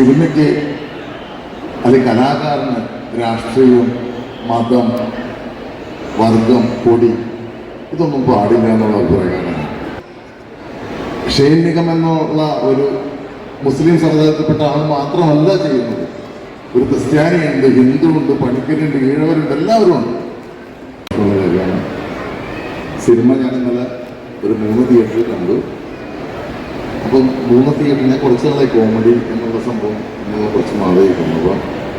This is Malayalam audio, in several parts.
സിനിമയ്ക്ക് അല്ലെങ്കിൽ കലാകാരന് രാഷ്ട്രീയം മതം വർഗം പൊടി ഇതൊന്നും പാടില്ല എന്നുള്ള അഭിപ്രായമാണ് ഷെയ്ൻ നിഗം എന്നുള്ള ഒരു മുസ്ലിം സമുദായത്തിൽപ്പെട്ട ആൾ മാത്രമല്ല ചെയ്യുന്നത്. ഒരു ക്രിസ്ത്യാനിയുണ്ട് ഹിന്ദു ഉണ്ട് പണിക്കരുണ്ട് ഈഴവരുണ്ട് എല്ലാവരും ഉണ്ട്. സിനിമ ഞാൻ ഇന്നലെ ഒരു മൂന്ന് തിയേറ്ററിൽ കണ്ടു. അപ്പം മൂന്ന് തിയേറ്ററിനെ കുറച്ച് കോമഡി എന്നുള്ള സംഭവം കുറച്ച് മാറിയിരിക്കുന്നു. അപ്പം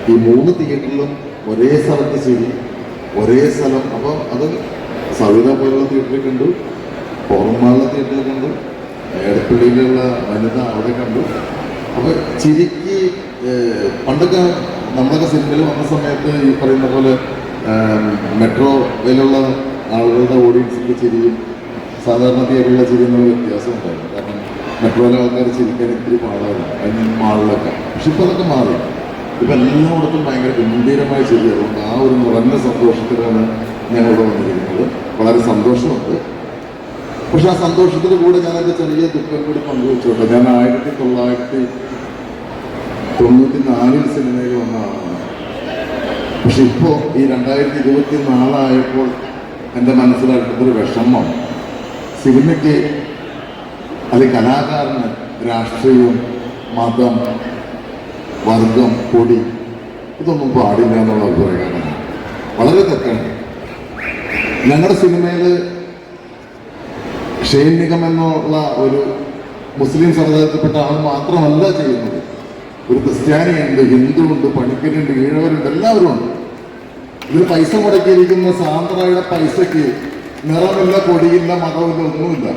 ഈ മൂന്ന് തിയേറ്ററിലും ഒരേ സ്ഥലത്ത് ശരി ഒരേ സ്ഥലം. അപ്പോൾ അത് സവിത പോലുള്ള തിയേറ്ററിൽ കണ്ടു പുറമാളുള്ള തിയേറ്ററിൽ കണ്ടു എടപ്പള്ളിയിലുള്ള വനിത അവിടെ കണ്ടു. അപ്പോൾ ചിരിക്ക് പണ്ടൊക്കെ നമ്മളൊക്കെ സിനിമയിൽ വന്ന സമയത്ത് ഈ പറയുന്ന പോലെ മെട്രോയിലുള്ള ആളുകളുടെ ഓഡിയൻസിന്റെ ചിരിയും സാധാരണ തിയേറ്ററിലെ ചിരിയും വ്യത്യാസം ഉണ്ടായിരുന്നു. കാരണം മെട്രോയിലെ ആൾക്കാർ ചിരിക്കാൻ ഇത്തിരി പാടാണ് അതിന് മാളിലൊക്കെ. പക്ഷെ ഇപ്പം അതൊക്കെ മാറി. ഇപ്പം എല്ലായിടത്തും ഭയങ്കര ഗംഭീരമായ അതുകൊണ്ട് ആ ഒരു നിറഞ്ഞ സന്തോഷത്തിലാണ് ഞങ്ങളിവിടെ വന്നിരിക്കുന്നത്. വളരെ സന്തോഷമുണ്ട്. പക്ഷെ ആ സന്തോഷത്തിന് കൂടെ ഞാൻ ഞാനൊക്കെ ചെറിയ ദുഃഖം കൂടി പങ്കുവെച്ചോട്ടെ. ഞാൻ ആയിരത്തി തൊള്ളായിരത്തി തൊണ്ണൂറ്റി നാലിൽ സിനിമയിൽ വന്ന ആളാണ് പക്ഷെ ഇപ്പോൾ ഈ രണ്ടായിരത്തി ഇരുപത്തി നാലായപ്പോൾ എന്റെ മനസ്സിലാക്കുന്നൊരു വിഷമം. സിനിമയ്ക്ക് അല്ലെങ്കിൽ കലാകാരന് രാഷ്ട്രീയം മതം വർഗം പൊടി ഇതൊന്നും പാടില്ല എന്നുള്ള അഭിപ്രായമാണ് വളരെ തെറ്റാണ്. ഞങ്ങളുടെ സിനിമയിൽ ഷെയ്ൻ നിഗം എന്നുള്ള ഒരു മുസ്ലിം സമുദായത്തിൽപ്പെട്ട ആൾ മാത്രമല്ല ചെയ്യുന്നത്. ഒരു ക്രിസ്ത്യാനിയുണ്ട് ഹിന്ദു ഉണ്ട് പണിക്കരുണ്ട് ഈഴവരുണ്ട് എല്ലാവരും ഉണ്ട്. ഇതിൽ പൈസ മുടക്കിയിരിക്കുന്ന സാന്ദ്രയുടെ പൈസയ്ക്ക് നിറമില്ല കൊടിയില്ല മതമില്ല ഒന്നുമില്ല.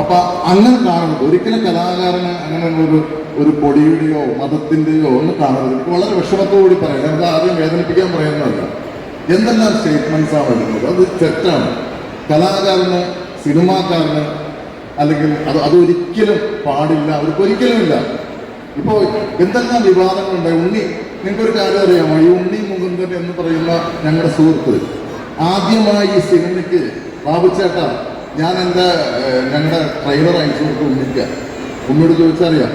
അപ്പൊ അങ്ങനെ കാണരുത് ഒരിക്കലും കലാകാരന് അങ്ങനെ ഒരു ഒരു പൊടിയുടെയോ മതത്തിന്റെയോ ഒന്നും കാണരുത്. വളരെ വിഷമത്തോടുകൂടി പറയാം. ഞങ്ങൾക്ക് ആദ്യം വേദനിപ്പിക്കാൻ പറയുന്നതല്ല. എന്തെല്ലാം സ്റ്റേറ്റ്മെന്റ്സ് ആണ് വരുന്നത്? അത് തെറ്റാണ്. കലാകാരന് സിനിമാക്കാരന് അല്ലെങ്കിൽ അത് അതൊരിക്കലും പാടില്ല. അവർക്ക് ഒരിക്കലുമില്ല ഇപ്പോ എന്തെല്ലാം വിവാദങ്ങളുണ്ട് ഉണ്ണി നിങ്ങൾക്കൊരു കാര്യം അറിയാമോ? ഈ ഉണ്ണി മുകുന്ദൻ എന്ന് പറയുന്ന ഞങ്ങളുടെ സുഹൃത്ത് ആദ്യമായി ഈ സിനിമയ്ക്ക് ബാബുച്ചേട്ട ഞാൻ എന്റെ ഞങ്ങളുടെ ഡ്രൈവർ അയച്ചു കൊടുത്ത് ഉണ്ണിക്ക ഉണ്ണിയോട് ചോദിച്ചറിയാം.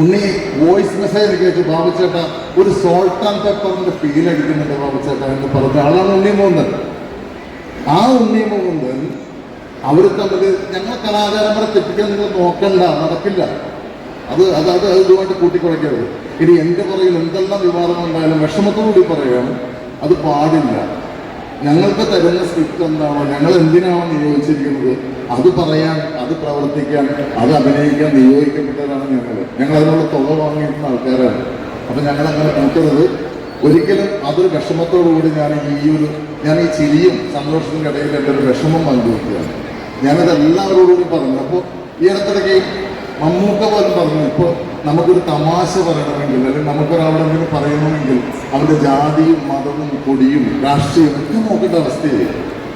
ഉണ്ണി വോയിസ് മെസ്സേജ് എനിക്ക് ബാബു ബാബുച്ചേട്ട ഒരു സോൾട്ട് ആൻഡ് പെപ്പറിന്റെ ഫീൽ അടിക്കുന്നുണ്ട് ബാബുച്ചേട്ട എന്ന് പറഞ്ഞ ആളാണ് ഉണ്ണി മുകുന്ദൻ ആ ഉണ്ണി മുകുന്ദൻ അവർ തമ്മിൽ ഞങ്ങൾ കലാകാരന്മാരെ തെറ്റിക്കാൻ നിങ്ങൾ നോക്കണ്ട നടക്കില്ല. അത് അത് അത് ഇതുമായിട്ട് കൂട്ടിക്കുറയ്ക്കരുത് ഇനി എന്റെ പുറകിൽ എന്തെല്ലാം വിവാദങ്ങളുണ്ടായാലും വിഷമത്തോടുകൂടി പറയുകയാണ് അത് പാടില്ല. ഞങ്ങൾക്ക് തരുന്ന സ്ക്രിപ്റ്റ് എന്താണോ ഞങ്ങൾ എന്തിനാണോ നിയോഗിച്ചിരിക്കുന്നത് അത് പറയാൻ അത് പ്രവർത്തിക്കാൻ അത് അഭിനയിക്കാൻ നിയോഗിക്കപ്പെട്ടവരാണ് ഞങ്ങൾ. ഞങ്ങൾ അതിനുള്ള തുക വാങ്ങിയിരുന്ന ആൾക്കാരാണ്. അപ്പം ഞങ്ങൾ അങ്ങനെ നോക്കരുത് ഒരിക്കലും അതൊരു വിഷമത്തോടുകൂടി ഞാൻ ഈ ഒരു ഞാൻ ഈ ചിരിയും സന്തോഷത്തിന്റെ ഇടയിൽ എന്റെ ഒരു വിഷമം പങ്കുവയ്ക്കുകയാണ് ഞാനത് എല്ലാവരോടും പറഞ്ഞു. അപ്പോൾ ഈ ഇടത്തിടയ്ക്ക് മമ്മൂക്ക പോലും പറഞ്ഞു ഇപ്പോൾ നമുക്കൊരു തമാശ പറയണമെങ്കിൽ അല്ലെങ്കിൽ നമുക്കൊരാളെങ്കിലും പറയണമെങ്കിൽ അവന്റെ ജാതിയും മതവും കൊടിയും രാഷ്ട്രീയവും ഒക്കെ നോക്കേണ്ട അവസ്ഥയില്ല?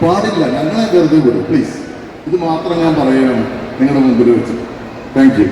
പാടില്ല ഞങ്ങളെ വെറുതെ വിടും. പ്ലീസ് ഇത് മാത്രം ഞാൻ പറയുകയാണ് നിങ്ങളുടെ മുമ്പിൽ വെച്ച്. Thank you